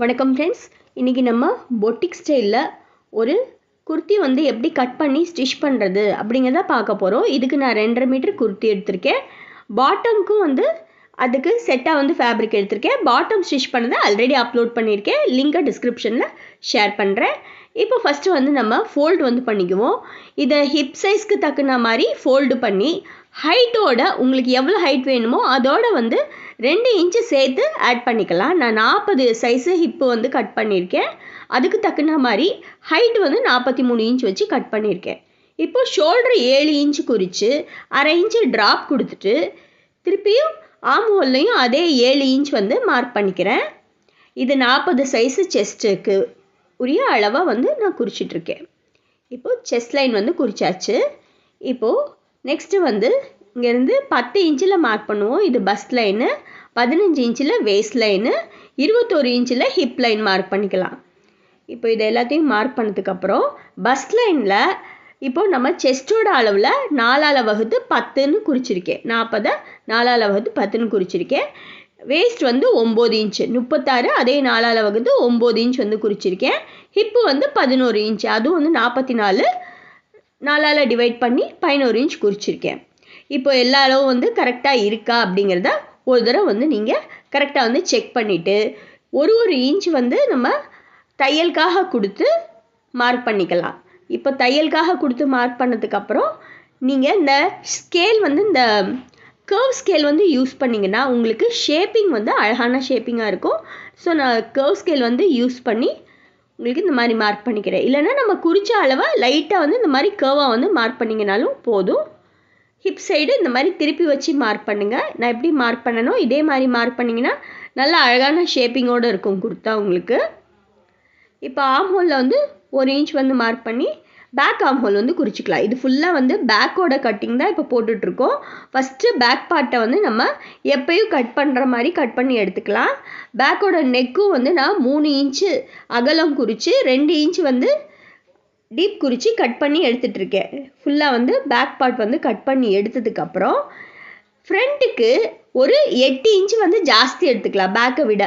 வணக்கம் ஃப்ரெண்ட்ஸ் இன்றைக்கி நம்ம பொட்டிக் ஸ்டைலில் ஒரு குர்த்தி வந்து எப்படி கட் பண்ணி ஸ்டிச் பண்ணுறது அப்படிங்கிறத பார்க்க போகிறோம் இதுக்கு நான் ரெண்டரை மீட்டர் குர்த்தி எடுத்திருக்கேன். பாட்டம்க்கும் வந்து அதுக்கு செட்டாக வந்து ஃபேப்ரிக் எடுத்திருக்கேன். பாட்டம் ஸ்டிச் பண்ணதை ஆல்ரெடி அப்லோட் பண்ணியிருக்கேன். லிங்கை டிஸ்கிரிப்ஷனில் ஷேர் பண்ணுறேன் இப்போ ஃபஸ்ட்டு வந்து நம்ம ஃபோல்டு வந்து பண்ணிக்குவோம். இதை ஹிப் சைஸ்க்கு தக்குன மாதிரி ஃபோல்டு பண்ணி ஹைட்டோட உங்களுக்கு எவ்வளோ ஹைட் வேணுமோ அதோட வந்து ரெண்டு இன்ச்சு சேர்த்து ஆட் பண்ணிக்கலாம். நான் நாற்பது சைஸு ஹிப்பு வந்து கட் பண்ணியிருக்கேன் அதுக்கு தக்குன மாதிரி ஹைட் வந்து நாற்பத்தி மூணு இன்ச் வச்சு கட் பண்ணியிருக்கேன் இப்போ ஷோல்டர் ஏழு இன்ச்சு குறித்து அரை இன்ச்சு ட்ராப் கொடுத்துட்டு திருப்பியும் ஆம்ஹோல்லையும் அதே ஏழு இன்ச் வந்து மார்க் பண்ணிக்கிறேன். இது நாற்பது சைஸு செஸ்ட்டுக்கு உரிய அளவாக வந்து நான் குறிச்சிட்ருக்கேன் இப்போது செஸ் லைன் வந்து குறிச்சாச்சு. இப்போது நெக்ஸ்ட்டு வந்து இங்கேருந்து பத்து இன்ச்சில் மார்க் பண்ணுவோம். இது பஸ் லைனு பதினஞ்சு இன்ச்சில் வேஸ்ட் லைனு இருபத்தோரு இன்ச்சில் ஹிப் லைன் மார்க் பண்ணிக்கலாம். இப்போ இது எல்லாத்தையும் மார்க் பண்ணதுக்கப்புறம் பஸ் லைனில் இப்போ நம்ம செஸ்டோட அளவில் நாலால் வகுத்து பத்துன்னு குறிச்சிருக்கேன். நாற்பதை நாலால் வகுத்து பத்துன்னு குறிச்சிருக்கேன். வேஸ்ட் வந்து ஒம்பது இன்ச்சு முப்பத்தாறு அதே நாலால் வகுத்து ஒம்பது இன்ச் வந்து குறிச்சிருக்கேன். ஹிப்பு வந்து பதினோரு இன்ச் அதுவும் வந்து நாற்பத்தி நாலு நாலால் டிவைட் பண்ணி பதினோரு இன்ச் குறிச்சிருக்கேன். இப்போ எல்லா அளவும் வந்து கரெக்டாக இருக்கா அப்படிங்கிறத ஒரு தடவை வந்து நீங்கள் கரெக்டாக வந்து செக் பண்ணிவிட்டு ஒரு ஒரு இன்ச் வந்து நம்ம தையலுக்காக கொடுத்து மார்க் பண்ணிக்கலாம். இப்போ தையலுக்காக கொடுத்து மார்க் பண்ணதுக்கப்புறம் நீங்கள் இந்த ஸ்கேல் வந்து இந்த கர்வ் ஸ்கேல் வந்து யூஸ் பண்ணிங்கன்னா உங்களுக்கு ஷேப்பிங் வந்து அழகான ஷேப்பிங்காக இருக்கும். ஸோ நான் கர்வ் ஸ்கேல் வந்து யூஸ் பண்ணி உங்களுக்கு இந்த மாதிரி மார்க் பண்ணிக்கிறேன். இல்லைன்னா நம்ம குறித்த அளவை லைட்டாக வந்து இந்த மாதிரி கர்வாக வந்து மார்க் பண்ணிங்கனாலும் போதும். ஹிப் சைடு இந்த மாதிரி திருப்பி வச்சு மார்க் பண்ணுங்கள் நான் எப்படி மார்க் பண்ணணும் இதே மாதிரி மார்க் பண்ணிங்கன்னா நல்ல அழகான ஷேப்பிங்கோடு இருக்கும் குர்த்தா உங்களுக்கு. இப்போ ஆம் ஹோலில் வந்து ஒரு இன்ச் வந்து மார்க் பண்ணி பேக் ஆம் ஹோல் வந்து குறிச்சிக்கலாம். இது ஃபுல்லாக வந்து பேக்கோட கட்டிங் தான் இப்போ போட்டுட்ருக்கோம். ஃபஸ்ட்டு பேக் பார்ட்டை வந்து நம்ம எப்பயும் கட் பண்ணுற மாதிரி கட் பண்ணி எடுத்துக்கலாம். பேக்கோட நெக்கும் வந்து நான் மூணு இன்ச்சு அகலம் குறித்து ரெண்டு இன்ச் வந்து டீப் குறித்து கட் பண்ணி எடுத்துகிட்ருக்கேன் ஃபுல்லாக வந்து பேக் பார்ட் வந்து கட் பண்ணி எடுத்ததுக்கப்புறம் ஃப்ரண்ட்டுக்கு ஒரு எட்டு இன்ச்சு வந்து ஜாஸ்தி எடுத்துக்கலாம் பேக்கை விட.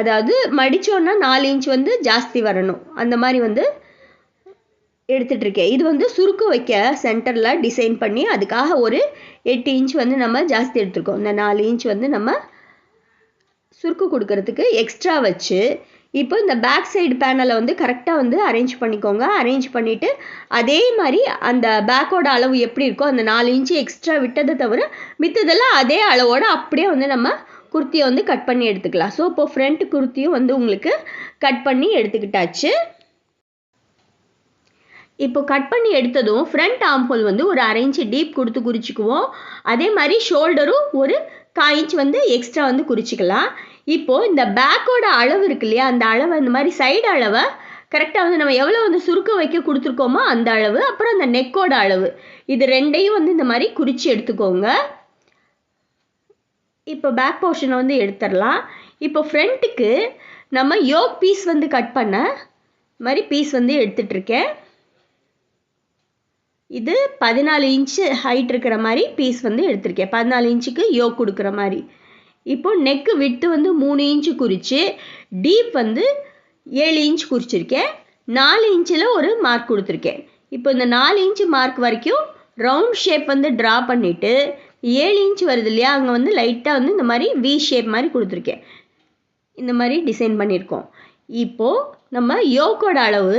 அதாவது மடித்தோன்னா நாலு இன்ச் வந்து ஜாஸ்தி வரணும். அந்த மாதிரி வந்து எடுத்துகிட்ருக்கேன் இது வந்து சுருக்கு வைக்க சென்டரில் டிசைன் பண்ணி அதுக்காக ஒரு எட்டு இன்ச் வந்து நம்ம ஜாஸ்தி எடுத்துருக்கோம். இந்த நாலு இன்ச் வந்து நம்ம சுருக்கு கொடுக்கறதுக்கு எக்ஸ்ட்ரா வச்சு இப்போ இந்த பேக் சைடு பேனலை வந்து கரெக்டாக வந்து அரேஞ்ச் பண்ணிக்கோங்க. அரேஞ்ச் பண்ணிவிட்டு அதே மாதிரி அந்த பேக்கோட அளவு எப்படி இருக்கோ அந்த நாலு இன்ச்சு எக்ஸ்ட்ரா விட்டதை தவிர மித்ததெல்லாம் அதே அளவோடு அப்படியே வந்து நம்ம குர்த்தியை வந்து கட் பண்ணி எடுத்துக்கலாம். ஸோ இப்போ ஃப்ரண்ட் குர்த்தியும் வந்து உங்களுக்கு கட் பண்ணி எடுத்துக்கிட்டாச்சு. இப்போ கட் பண்ணி எடுத்ததும் ஃப்ரண்ட் ஆம்ஹோல் வந்து ஒரு அரை இன்ச்சு டீப் கொடுத்து குறிச்சிக்குவோம். அதே மாதிரி ஷோல்டரும் ஒரு கால் இன்ச் வந்து எக்ஸ்ட்ரா வந்து குறிச்சிக்கலாம். இப்போது இந்த பேக்கோட அளவு இருக்கு இல்லையா அந்த அளவை இந்த மாதிரி சைடு அளவை கரெக்டாக வந்து நம்ம எவ்வளோ வந்து சுருக்க வைக்க கொடுத்துருக்கோமோ அந்த அளவு அப்புறம் அந்த நெக்கோட அளவு. இது ரெண்டையும் வந்து இந்த மாதிரி குறித்து எடுத்துக்கோங்க. இப்போ பேக் போர்ஷனை வந்து எடுத்துடலாம். இப்போ ஃப்ரண்ட்டுக்கு நம்ம யோக் பீஸ் வந்து கட் பண்ண மாதிரி பீஸ் வந்து எடுத்துகிட்ருக்கேன் இது பதினாலு இன்ச்சு ஹைட் இருக்கிற மாதிரி பீஸ் வந்து எடுத்திருக்கேன். பதினாலு இன்ச்சுக்கு யோக் கொடுக்குற மாதிரி. இப்போ நெக்கு விட்டு வந்து மூணு இன்ச்சு குறித்து டீப் வந்து ஏழு இன்ச் குறிச்சிருக்கேன். நாலு இன்ச்சில் ஒரு மார்க் கொடுத்துருக்கேன். இப்போ இந்த நாலு இன்ச்சு மார்க் வரைக்கும் ரவுண்ட் ஷேப் வந்து ட்ரா பண்ணிவிட்டு ஏழு இன்ச் வருது இல்லையா அங்கே வந்து லைட்டாக வந்து இந்த மாதிரி வி ஷேப் மாதிரி கொடுத்துருக்கேன். இந்த மாதிரி டிசைன் பண்ணியிருக்கோம். இப்போது நம்ம யோக்கோட அளவு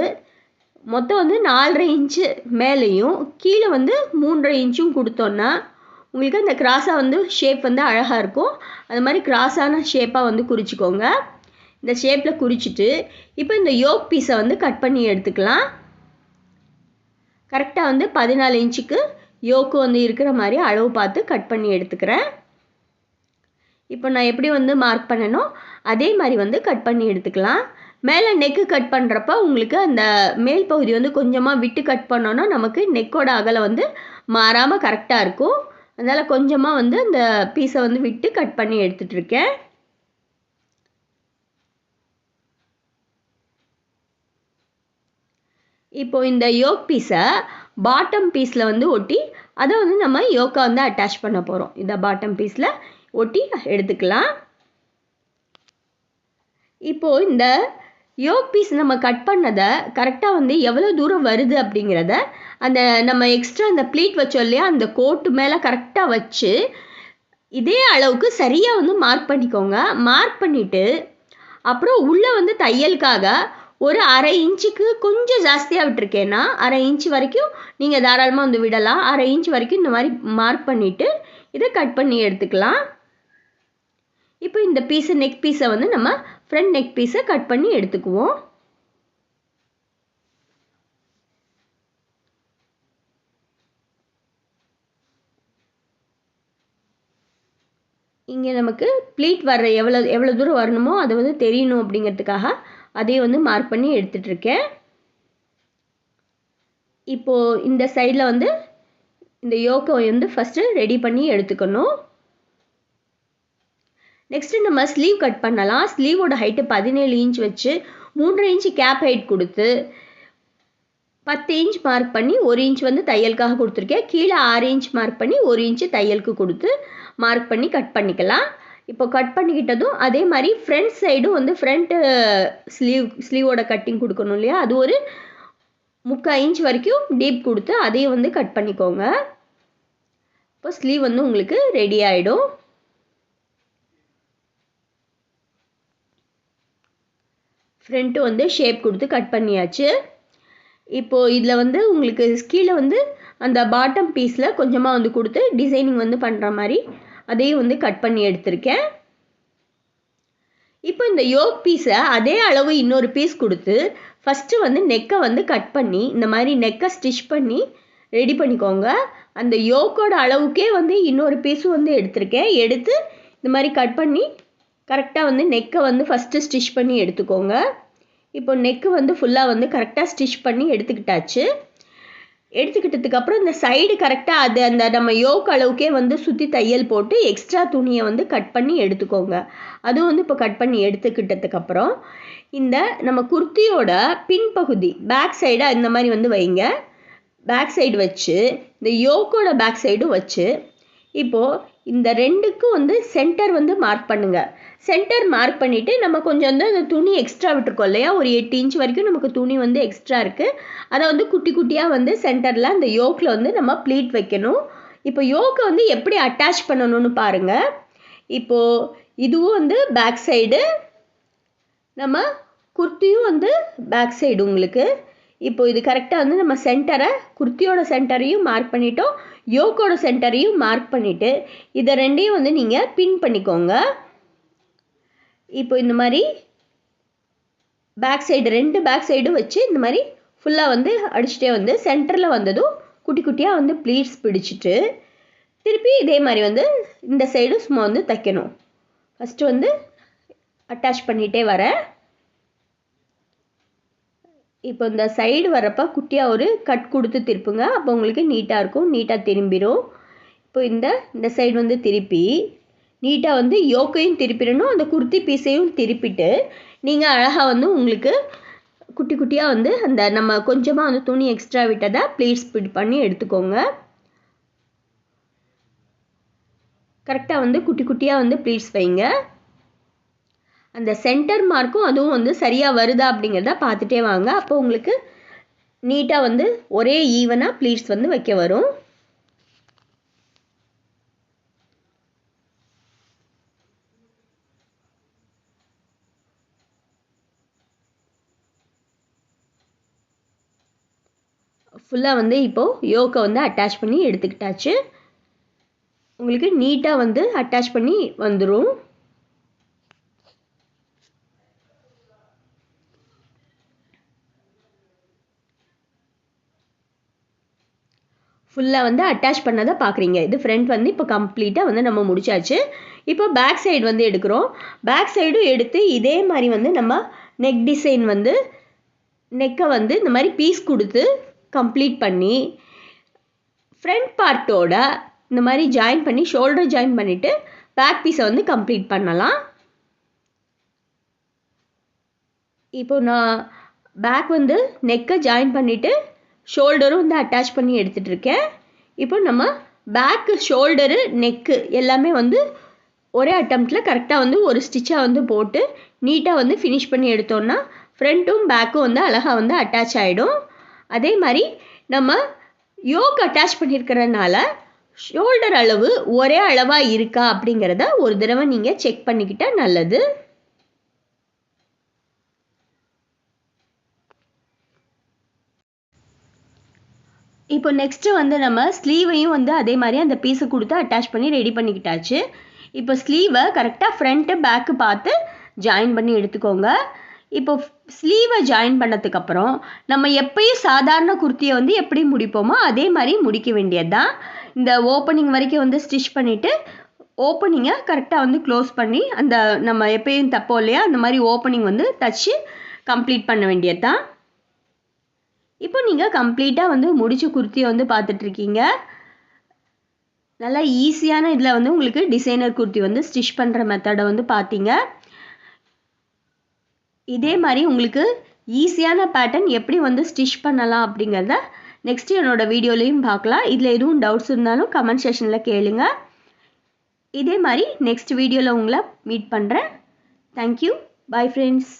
மொத்தம் வந்து நாலரை இன்ச்சு மேலேயும் கீழே வந்து மூன்றரை இன்ச்சும் கொடுத்தோன்னா உங்களுக்கு அந்த கிராஸாக வந்து ஷேப் வந்து அழகாக இருக்கும். அது மாதிரி கிராஸான ஷேப்பாக வந்து குறிச்சிக்கோங்க. இந்த ஷேப்பில் குறிச்சிட்டு இப்போ இந்த யோக் பீஸை வந்து கட் பண்ணி எடுத்துக்கலாம். கரெக்டாக வந்து பதினாலு இன்ச்சுக்கு யோக்கு வந்து இருக்கிற மாதிரி அளவு பார்த்து கட் பண்ணி எடுத்துக்கிறேன். இப்போ நான் எப்படி வந்து மார்க் பண்ணனோ அதே மாதிரி வந்து கட் பண்ணி எடுத்துக்கலாம். மேலே நெக்கு கட் பண்ணுறப்ப உங்களுக்கு அந்த மேல் பகுதி வந்து கொஞ்சமாக விட்டு கட் பண்ணோன்னா நமக்கு நெக்கோட அகலம் வந்து மாறாமல் கரெக்டாக இருக்கும். அதனால் கொஞ்சமாக வந்து அந்த பீஸை வந்து விட்டு கட் பண்ணி எடுத்துகிட்ருக்கேன் இப்போது இந்த யோக் பீஸை பாட்டம் பீஸில் வந்து ஒட்டி அதை வந்து நம்ம யோக்கா வந்து அட்டாச் பண்ண போகிறோம் இந்த பாட்டம் பீஸில் ஒட்டி எடுத்துக்கலாம். இப்போது இந்த யோக் பீஸ் நம்ம கட் பண்ணதை கரெக்டாக வந்து எவ்வளோ தூரம் வருது அப்படிங்கிறத அந்த நம்ம எக்ஸ்ட்ரா அந்த ப்ளீட் வச்சோம் இல்லையா அந்த கோட்டு மேலே கரெக்டாக வச்சு இதே அளவுக்கு சரியாக வந்து மார்க் பண்ணிக்கோங்க. மார்க் பண்ணிவிட்டு அப்புறம் உள்ளே வந்து தையலுக்காக ஒரு அரை இன்ச்சுக்கு கொஞ்சம் ஜாஸ்தியாக விட்டுருக்கேன்னா அரை இன்ச் வரைக்கும் நீங்கள் தாராளமாக வந்து விடலாம். அரை இன்ச் வரைக்கும் இந்த மாதிரி மார்க் பண்ணிவிட்டு இதை கட் பண்ணி எடுத்துக்கலாம். இப்போ இந்த பீஸை நெக் பீஸை வந்து நம்ம ஃப்ரண்ட் நெக் பீஸை கட் பண்ணி எடுத்துக்குவோம். இங்கே நமக்கு ப்ளீட் வர்ற எவ்வளோ எவ்வளோ தூரம் வரணுமோ அது வந்து தெரியணும் அப்படிங்கிறதுக்காக அதையும் வந்து மார்க் பண்ணி எடுத்துட்ருக்கேன் இப்போது இந்த சைடில் வந்து இந்த யோக்கை வந்து ஃபஸ்ட்டு ரெடி பண்ணி எடுத்துக்கணும். நெக்ஸ்ட்டு நம்ம ஸ்லீவ் கட் பண்ணலாம். ஸ்லீவோட ஹைட்டு பதினேழு இன்ச் வச்சு மூன்று இன்ச் கேப் ஹைட் கொடுத்து பத்து இன்ச் மார்க் பண்ணி ஒரு இன்ச் வந்து தையலுக்காக கொடுத்துருக்கேன். கீழே ஆறு இன்ச் மார்க் பண்ணி ஒரு இன்ச்சு தையலுக்கு கொடுத்து மார்க் பண்ணி கட் பண்ணிக்கலாம். இப்போ கட் பண்ணிக்கிட்டதும் அதே மாதிரி ஃப்ரண்ட் சைடும் வந்து ஃப்ரண்ட்டு ஸ்லீவ் ஸ்லீவோட கட்டிங் கொடுக்கணும் இல்லையா? அது ஒரு முக்கால் இன்ச் வரைக்கும் டீப் கொடுத்து அதையும் வந்து கட் பண்ணிக்கோங்க. இப்போ ஸ்லீவ் வந்து உங்களுக்கு ரெடி ஆகிடும் ஃப்ரண்ட்டு வந்து ஷேப் கொடுத்து கட் பண்ணியாச்சு. இப்போது இதில் வந்து உங்களுக்கு கீழே வந்து அந்த பாட்டம் பீஸில் கொஞ்சமாக வந்து கொடுத்து டிசைனிங் வந்து பண்ணுற மாதிரி அதையும் வந்து கட் பண்ணி எடுத்திருக்கேன். இப்போ இந்த யோக் பீஸை அதே அளவு இன்னொரு பீஸ் கொடுத்து ஃபஸ்ட்டு வந்து நெக்கை வந்து கட் பண்ணி இந்த மாதிரி நெக்கை ஸ்டிச் பண்ணி ரெடி பண்ணிக்கோங்க. அந்த யோக்கோட அளவுக்கே வந்து இன்னொரு பீஸும் வந்து எடுத்திருக்கேன். எடுத்து இந்த மாதிரி கட் பண்ணி கரெக்டாக வந்து நெக்கை வந்து ஃபஸ்ட்டு ஸ்டிச் பண்ணி எடுத்துக்கோங்க. இப்போ நெக்கு வந்து ஃபுல்லாக வந்து கரெக்டாக ஸ்டிச் பண்ணி எடுத்துக்கிட்டாச்சு. எடுத்துக்கிட்டதுக்கப்புறம் இந்த சைடு கரெக்டாக அது அந்த நம்ம யோக் அளவுக்கே வந்து சுற்றி தையல் போட்டு எக்ஸ்ட்ரா துணியை வந்து கட் பண்ணி எடுத்துக்கோங்க. அதுவும் வந்து இப்போ கட் பண்ணி எடுத்துக்கிட்டதுக்கப்புறம் இந்த நம்ம குர்த்தியோட பின்பகுதி பேக் சைடாக இந்த மாதிரி வந்து வைங்க. பேக் சைடு வச்சு இந்த யோக்கோட பேக் சைடும் வச்சு இப்போது இந்த ரெண்டுக்கும் வந்து சென்டர் வந்து மார்க் பண்ணுங்கள் சென்டர் மார்க் பண்ணிவிட்டு நம்ம கொஞ்சம் வந்து அந்த துணி எக்ஸ்ட்ரா விட்டுருக்கோம் இல்லையா? ஒரு எட்டு இன்ச் வரைக்கும் நமக்கு துணி வந்து எக்ஸ்ட்ரா இருக்குது அதை வந்து குட்டி குட்டியாக வந்து சென்டரில் அந்த யோக்கில் வந்து நம்ம ப்ளீட் வைக்கணும். இப்போ யோக்கை வந்து எப்படி அட்டாச் பண்ணணும்னு பாருங்கள் இப்போது இதுவும் வந்து பேக் சைடு நம்ம குர்த்தியும் வந்து பேக் சைடு உங்களுக்கு. இப்போ இது கரெக்டாக வந்து நம்ம சென்டரை குர்த்தியோட சென்டரையும் மார்க் பண்ணிட்டோம் யோக்கோட சென்டரையும் மார்க் பண்ணிவிட்டு இதை ரெண்டையும் வந்து நீங்கள் பின் பண்ணிக்கோங்க. இப்போ இந்த மாதிரி பேக் சைடு ரெண்டு பேக் சைடும் வச்சு இந்த மாதிரி ஃபுல்லாக வந்து அடிச்சுட்டே வந்து சென்டரில் வந்ததும் குட்டி குட்டியாக வந்து ப்ளீட்ஸ் பிடிச்சிட்டு திருப்பி இதே மாதிரி வந்து இந்த சைடும் சும்மா வந்து தைக்கணும். ஃபஸ்ட்டு வந்து அட்டாச் பண்ணிகிட்டே வரேன் இப்போ இந்த சைடு வரப்போ குட்டியாக ஒரு கட் கொடுத்து திருப்புங்க. அப்போ உங்களுக்கு நீட்டாக இருக்கும். நீட்டாக திரும்பிடும் இப்போ இந்த இந்த சைடு வந்து திருப்பி நீட்டாக வந்து யோக்கையும் திருப்பிடணும். அந்த குர்த்தி பீஸையும் திருப்பிட்டு நீங்கள் அழகாக வந்து உங்களுக்கு குட்டி குட்டியாக வந்து அந்த நம்ம கொஞ்சமாக வந்து துணி எக்ஸ்ட்ரா விட்டதை ப்ளீட்ஸ் பிட் பண்ணி எடுத்துக்கோங்க. கரெக்டாக வந்து குட்டி குட்டியாக வந்து ப்ளீட்ஸ் வைங்க. அந்த சென்டர் மார்க்கும் அதுவும் வந்து சரியாக வருதா அப்படிங்கிறத பார்த்துட்டே வாங்க. அப்போ உங்களுக்கு நீட்டாக வந்து ஒரே ஈவனாக ப்ளீட்ஸ் வந்து வைக்க வரும். ஃபுல்லாக வந்து இப்போது யோக்கை வந்து அட்டாச் பண்ணி எடுத்துக்கிட்டாச்சு. உங்களுக்கு நீட்டாக வந்து அட்டாச் பண்ணி வந்துடும் ஃபுல்லாக வந்து அட்டாச் பண்ணதை பார்க்குறீங்க இது ஃப்ரண்ட் வந்து இப்போ கம்ப்ளீட்டாக வந்து நம்ம முடிச்சாச்சு. இப்போ பேக் சைடு வந்து எடுக்கிறோம். பேக் சைடும் எடுத்து இதே மாதிரி வந்து நம்ம நெக் டிசைன் வந்து நெக்கை வந்து இந்த மாதிரி பீஸ் கொடுத்து கம்ப்ளீட் பண்ணி ஃப்ரண்ட் பார்ட்டோட இந்த மாதிரி ஜாயின் பண்ணி ஷோல்டர் ஜாயின் பண்ணிவிட்டு பேக் பீஸை வந்து கம்ப்ளீட் பண்ணலாம். இப்போ நான் பேக் வந்து நெக்கை ஜாயின் பண்ணிவிட்டு ஷோல்டரும் வந்து அட்டாச் பண்ணி எடுத்துகிட்டு இருக்கேன் இப்போ நம்ம பேக்கு ஷோல்டரு நெக்கு எல்லாமே வந்து ஒரே அட்டம்ப்டில் கரெக்டாக வந்து ஒரு ஸ்டிச்சாக வந்து போட்டு நீட்டாக வந்து ஃபினிஷ் பண்ணி எடுத்தோம்னா ஃப்ரண்ட்டும் பேக்கும் வந்து அழகாக வந்து அட்டாச் ஆகிடும் அதே மாதிரி நம்ம யோக் அட்டாச் பண்ணியிருக்கிறதுனால ஷோல்டர் அளவு ஒரே அளவாக இருக்கா அப்படிங்கிறத ஒரு தடவை நீங்கள் செக் பண்ணிக்கிட்டால் நல்லது. இப்போ நெக்ஸ்ட்டு வந்து நம்ம ஸ்லீவையும் வந்து அதே மாதிரி அந்த பீஸை கொடுத்து அட்டாச் பண்ணி ரெடி பண்ணிக்கிட்டாச்சு. இப்போ ஸ்லீவை கரெக்டாக ஃப்ரண்ட்டு பேக்கு பார்த்து ஜாயின் பண்ணி எடுத்துக்கோங்க. இப்போ ஸ்லீவை ஜாயின் பண்ணதுக்கப்புறம் நம்ம எப்பயும் சாதாரண குர்த்தியை வந்து எப்படி முடிப்போமோ அதே மாதிரி முடிக்க வேண்டியது தான் இந்த ஓப்பனிங் வரைக்கும் வந்து ஸ்டிச் பண்ணிவிட்டு ஓப்பனிங்கை கரெக்டாக வந்து க்ளோஸ் பண்ணி அந்த நம்ம எப்பயும் தப்போம் இல்லையா? அந்த மாதிரி ஓப்பனிங் வந்து தச்சு கம்ப்ளீட் பண்ண வேண்டியது தான் இப்போ நீங்கள் கம்ப்ளீட்டாக வந்து முடிச்ச குர்த்தியை வந்து பார்த்துட்ருக்கீங்க நல்லா ஈஸியான இதில் வந்து உங்களுக்கு டிசைனர் குர்த்தி வந்து ஸ்டிச் பண்ணுற மெத்தடை வந்து பார்த்தீங்க இதே மாதிரி உங்களுக்கு ஈஸியான பேட்டர்ன் எப்படி வந்து ஸ்டிச் பண்ணலாம் அப்படிங்கிறத நெக்ஸ்ட் என்னோடய வீடியோலையும் பார்க்கலாம் இதில் எதுவும் டவுட்ஸ் இருந்தாலும் கமெண்ட் செஷனில் கேளுங்க. இதே மாதிரி நெக்ஸ்ட் வீடியோவில் உங்களை மீட் பண்ணுறேன் தேங்க்யூ பை ஃப்ரெண்ட்ஸ்